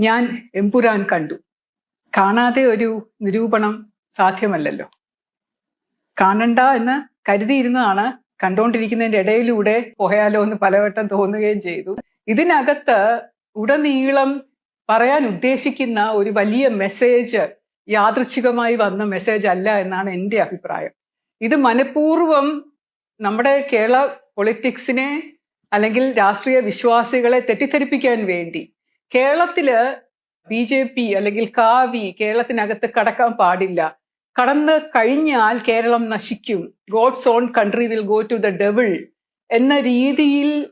ഞാൻ എമ്പുരാൻ കണ്ടു. കാണാതെ ഒരു നിരൂപണം സാധ്യമല്ലല്ലോ. കാണണ്ട എന്ന് കരുതിയിരുന്നതാണ് കണ്ടുകൊണ്ടിരിക്കുന്നതിന്റെ ഇടയിലൂടെ പോയാലോ എന്ന് പലവട്ടം തോന്നുകയും ചെയ്തു. ഇതിനകത്ത് ഉടനീളം പറയാൻ ഉദ്ദേശിക്കുന്ന ഒരു വലിയ മെസ്സേജ് യാദൃച്ഛികമായി വന്ന മെസ്സേജ് അല്ല എന്നാണ് എന്റെ അഭിപ്രായം. ഇത് മനഃപൂർവം നമ്മുടെ കേരള പൊളിറ്റിക്സിനെ അല്ലെങ്കിൽ രാഷ്ട്രീയ വിശ്വാസികളെ തെറ്റിദ്ധരിപ്പിക്കാൻ വേണ്ടി കേരളത്തിൽ ബി ജെ പി അല്ലെങ്കിൽ കാവി കേരളത്തിനകത്ത് കടക്കാൻ പാടില്ല. കടന്ന് കഴിഞ്ഞാൽ കേരളം നശിക്കും. God's own country will go to the devil എന്ന രീതിയിൽ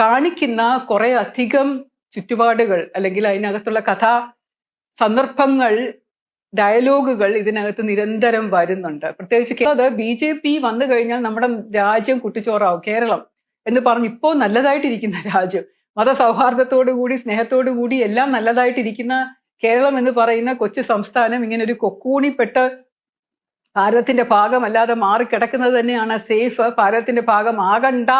കാണിക്കുന്ന കുറെ അധികം ചുറ്റുപാടുകൾ അല്ലെങ്കിൽ അതിനകത്തുള്ള കഥ സന്ദർഭങ്ങൾ ഡയലോഗുകൾ ഇതിനകത്ത് നിരന്തരം വരുന്നുണ്ട്. പ്രത്യേകിച്ച് അത് ബി ജെ പി വന്നു കഴിഞ്ഞാൽ നമ്മുടെ രാജ്യം കുട്ടിച്ചോറാവും കേരളം എന്ന് പറഞ്ഞ് ഇപ്പോൾ നല്ലതായിട്ടിരിക്കുന്ന രാജ്യം. മതസൗഹാർദ്ദത്തോടു കൂടി സ്നേഹത്തോടു കൂടി എല്ലാം നല്ലതായിട്ടിരിക്കുന്ന കേരളം എന്ന് പറയുന്ന കൊച്ചു സംസ്ഥാനം ഇങ്ങനെ ഒരു കൊക്കൂണിപ്പെട്ട ഭാരതത്തിന്റെ ഭാഗമല്ലാതെ മാറിക്കിടക്കുന്നത് തന്നെയാണ് സേഫ് ഭാരതത്തിന്റെ ഭാഗമാകണ്ട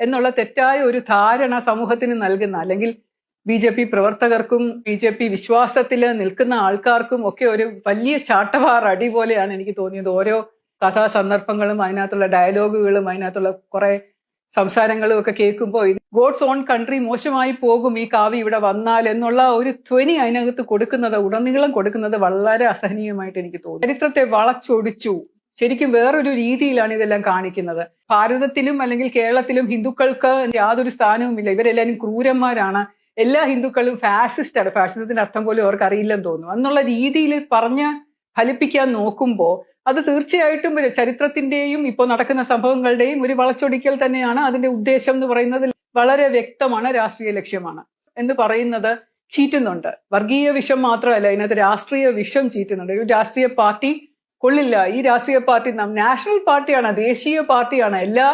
എന്നുള്ള തെറ്റായ ഒരു ധാരണ സമൂഹത്തിന് നൽകുന്ന അല്ലെങ്കിൽ ബി ജെ പി പ്രവർത്തകർക്കും ബി ജെ പി വിശ്വാസത്തിൽ നിൽക്കുന്ന ആൾക്കാർക്കും ഒക്കെ ഒരു വലിയ ചാട്ടവാർ അടി പോലെയാണ് എനിക്ക് തോന്നിയത്. ഓരോ കഥാസന്ദർഭങ്ങളും അതിനകത്തുള്ള ഡയലോഗുകളും അതിനകത്തുള്ള കുറെ സംസാരങ്ങളും ഒക്കെ കേൾക്കുമ്പോൾ ഗോഡ്സ് ഓൺ കൺട്രി മോശമായി പോകും ഈ കാവ്യ ഇവിടെ വന്നാൽ എന്നുള്ള ഒരു ധ്വനി അതിനകത്ത് കൊടുക്കുന്നത് ഉടനീളം കൊടുക്കുന്നത് വളരെ അസഹനീയമായിട്ട് എനിക്ക് തോന്നി. ചരിത്രത്തെ വളച്ചൊടിച്ചു. ശരിക്കും വേറൊരു രീതിയിലാണ് ഇതെല്ലാം കാണിക്കുന്നത്. ഭാരതത്തിലും അല്ലെങ്കിൽ കേരളത്തിലും ഹിന്ദുക്കൾക്ക് യാതൊരു സ്ഥാനവുമില്ല. ഇവരെല്ലാവരും ക്രൂരന്മാരാണ്. എല്ലാ ഹിന്ദുക്കളും ഫാസിസ്റ്റ് ആണ്. ഫാസിസത്തിന്റെ അർത്ഥം പോലും അവർക്ക് അറിയില്ലെന്ന് തോന്നുന്നു. എന്നുള്ള രീതിയിൽ പറഞ്ഞ് ഫലിപ്പിക്കാൻ നോക്കുമ്പോൾ അത് തീർച്ചയായിട്ടും ഒരു ചരിത്രത്തിന്റെയും ഇപ്പോൾ നടക്കുന്ന സംഭവങ്ങളുടെയും ഒരു വളച്ചൊടിക്കൽ തന്നെയാണ് അതിന്റെ ഉദ്ദേശം എന്ന് പറയുന്നത്. വളരെ വ്യക്തമാണ് രാഷ്ട്രീയ ലക്ഷ്യമാണ്. എന്ന് പറയുന്നത് ചീറ്റുന്നുണ്ട്. വർഗീയ വിഷം മാത്രമല്ല ഇതിനകത്ത് രാഷ്ട്രീയ വിഷം ചീറ്റുന്നുണ്ട്. ഒരു രാഷ്ട്രീയ പാർട്ടി കൊള്ളില്ല. ഈ രാഷ്ട്രീയ പാർട്ടി നാഷണൽ പാർട്ടിയാണ് ദേശീയ പാർട്ടിയാണ് എല്ലാ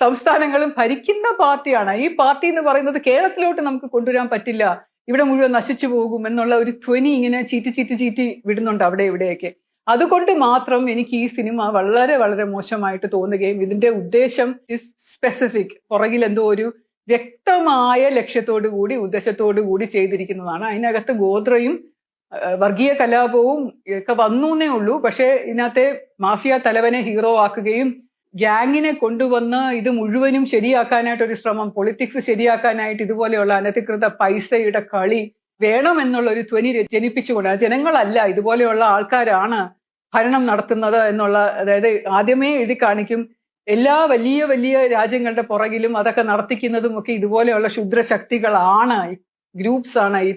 സംസ്ഥാനങ്ങളും ഭരിക്കുന്ന പാർട്ടിയാണ്. ഈ പാർട്ടി എന്ന് പറയുന്നത് കേരളത്തിലോട്ട് നമുക്ക് കൊണ്ടുവരാൻ പറ്റില്ല. ഇവിടെ മുഴുവൻ നശിച്ചു പോകും എന്നുള്ള ഒരു ധ്വനി ഇങ്ങനെ ചീറ്റി ചീറ്റി ചീറ്റി വിടുന്നുണ്ട് അവിടെ ഇവിടെയൊക്കെ. അതുകൊണ്ട് മാത്രം എനിക്ക് ഈ സിനിമ വളരെ വളരെ മോശമായിട്ട് തോന്നുകയും ഇതിന്റെ ഉദ്ദേശം ഇസ് സ്പെസിഫിക് പുറകിൽ എന്തോ ഒരു വ്യക്തമായ ലക്ഷ്യത്തോടു കൂടി ഉദ്ദേശത്തോടു കൂടി ചെയ്തിരിക്കുന്നതാണ്. അതിനകത്ത് ഗോത്രയും വർഗീയ കലാപവും ഒക്കെ വന്നു എന്നേ ഉള്ളൂ. പക്ഷേ ഇതിനകത്തെ മാഫിയ തലവനെ ഹീറോ ആക്കുകയും ഗ്യാങ്ങിനെ കൊണ്ടുവന്ന് ഇത് മുഴുവനും ശരിയാക്കാനായിട്ട് ഒരു ശ്രമം പൊളിറ്റിക്സ് ശരിയാക്കാനായിട്ട് ഇതുപോലെയുള്ള അനധികൃത പൈസയുടെ കളി വേണമെന്നുള്ള ഒരു ധ്വനി ജനിപ്പിച്ചുകൊണ്ട് ജനങ്ങളല്ല ഇതുപോലെയുള്ള ആൾക്കാരാണ് ഭരണം നടത്തുന്നത് എന്നുള്ള അതായത് ആദ്യമേ എഴുതി കാണിക്കും എല്ലാ വലിയ വലിയ രാജ്യങ്ങളുടെ പുറകിലും അതൊക്കെ നടത്തിക്കുന്നതും ഒക്കെ ഇതുപോലെയുള്ള ശുദ്രശക്തികളാണ് ഗ്രൂപ്പ്സ് ആണ് ഈ